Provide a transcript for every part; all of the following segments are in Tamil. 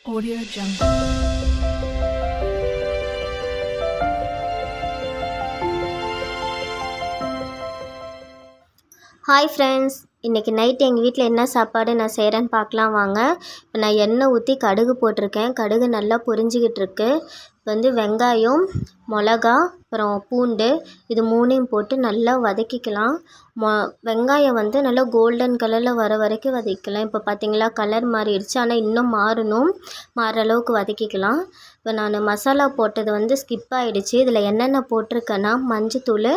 Audio Jungle. ஹாய் ஃப்ரெண்ட்ஸ் இன்றைக்கி நைட் எங்கள் வீட்டில் என்ன சாப்பாடு நான் செய்கிறேன்னு பார்க்கலாம் வாங்க. இப்போ நான் எண்ணெய் ஊற்றி கடுகு போட்டிருக்கேன். கடுகு நல்லா பொரிஞ்சிக்கிட்டு இருக்கு. வந்து வெங்காயம் மிளகா அப்புறம் பூண்டு இது மூணையும் போட்டு நல்லா வதக்கிக்கலாம். மொ வெங்காயம் வந்து நல்லா கோல்டன் கலரில் வர வரைக்கும் வதக்கிக்கலாம். இப்போ பார்த்தீங்களா கலர் மாறிடுச்சு. ஆனால் இன்னும் மாறணும். மாற அளவுக்கு வதக்கிக்கலாம். இப்போ நான் மசாலா போட்டது வந்து ஸ்கிப் ஆகிடுச்சு இதில் என்னென்ன போட்டிருக்கேன்னா மஞ்சத்தூள்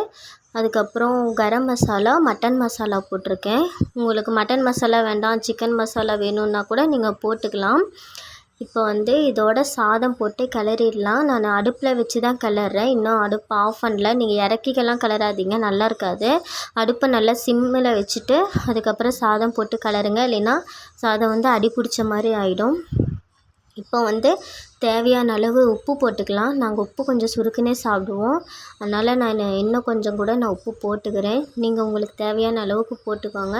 அதுக்கப்புறம் கரம் மசாலா மட்டன் மசாலா போட்டிருக்கேன். உங்களுக்கு மட்டன் மசாலா வேண்டாம் சிக்கன் மசாலா வேணும்னா கூட நீங்கள் போட்டுக்கலாம். இப்போ வந்து இதோட சாதம் போட்டு கிளறிடலாம். நான் அடுப்பில் வச்சு தான் கிளறேன் இன்னும் அடுப்பு ஆஃப் பண்ணல. நீங்கள் இறக்கிக்கெல்லாம் கிளறாதீங்க. நல்லா இருக்காது. அடுப்பை நல்லா சிம்மில் வச்சுட்டு அதுக்கப்புறம் சாதம் போட்டு கிளறுங்க. இல்லைன்னா சாதம் வந்து அடி பிடிச்ச மாதிரி ஆகிடும் இப்போ வந்து தேவையான அளவு உப்பு போட்டுக்கலாம். நாங்கள் உப்பு கொஞ்சம் சுருக்குனே சாப்பிடுவோம். அதனால் நான் இன்னும் கொஞ்சம் கூட நான் உப்பு போட்டுக்கிறேன். நீங்கள் உங்களுக்கு தேவையான அளவுக்கு போட்டுக்கோங்க.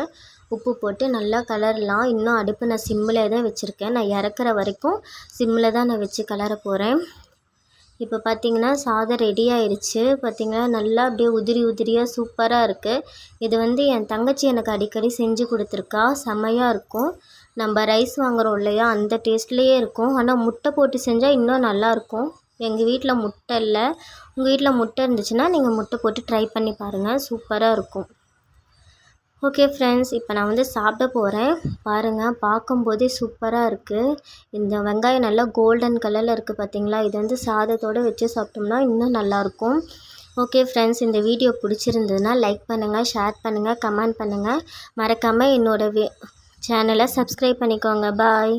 உப்பு போட்டு நல்லா கலரலாம். இன்னும் அடுப்பு நான் சிம்மில் தான் வச்சுருக்கேன். நான் இறக்குற வரைக்கும் சிம்மில் தான் நான் வச்சு கலர போகிறேன் இப்போ பார்த்தீங்கன்னா சாதம் ரெடி ஆயிடுச்சு பார்த்தீங்கன்னா நல்லா அப்படியே உதிரி உதிரியாக சூப்பராக இருக்குது இது வந்து என் தங்கச்சி எனக்கு அடிக்கடி செஞ்சு கொடுத்துருக்கா. செமையாக இருக்கும். நம்ம ரைஸ் வாங்குறோம் இல்லையா? அந்த டேஸ்ட்லேயே இருக்கும். ஆனால் முட்டை போட்டு செஞ்சால் இன்னும் நல்லாயிருக்கும் எங்கள் வீட்டில் முட்டை இல்லை. உங்கள் வீட்டில் முட்டை இருந்துச்சுன்னா நீங்கள் முட்டை போட்டு ட்ரை பண்ணி பாருங்கள் சூப்பராக இருக்கும். ஓகே ஃப்ரெண்ட்ஸ் இப்போ நான் வந்து சாப்பிட போகிறேன் பாருங்கள் பார்க்கும்போதே சூப்பராக இருக்குது இந்த வெங்காயம் நல்லா கோல்டன் கலரில் இருக்குது பார்த்தீங்களா இது வந்து சாதத்தோடு வச்சு சாப்பிட்டோம்னா இன்னும் நல்லாயிருக்கும் ஓகே ஃப்ரெண்ட்ஸ் இந்த வீடியோ பிடிச்சிருந்ததுன்னா லைக் பண்ணுங்கள் ஷேர் பண்ணுங்கள் கமெண்ட் பண்ணுங்கள் மறக்காமல் என்னோடய சேனலை சப்ஸ்கிரைப் பண்ணிக்கோங்க. பாய்